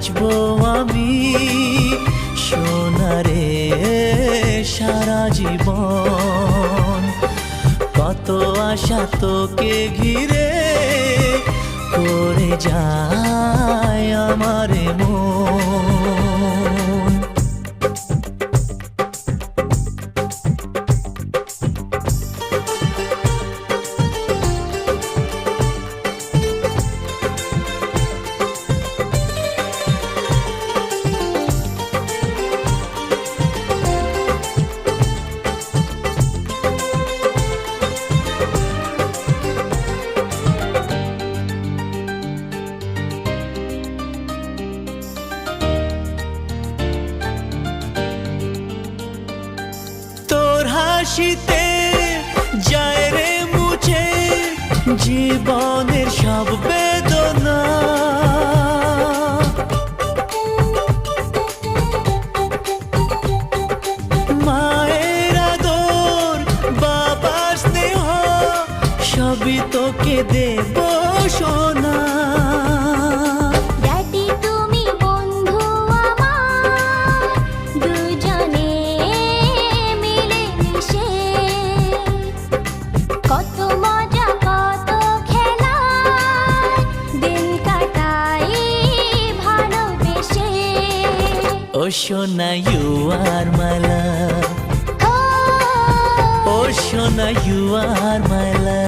বাঁচবো আমি। সোনারে সারা জীবন। কত আশা তোকে ঘিরে করে যায় হাসিতে যায় রে মুছে জীবনের সব বেদনা। সবই তোকে দেব সোনা। সোনা ইউ আর মালা ও সোনা ইউ আর মাই লাভ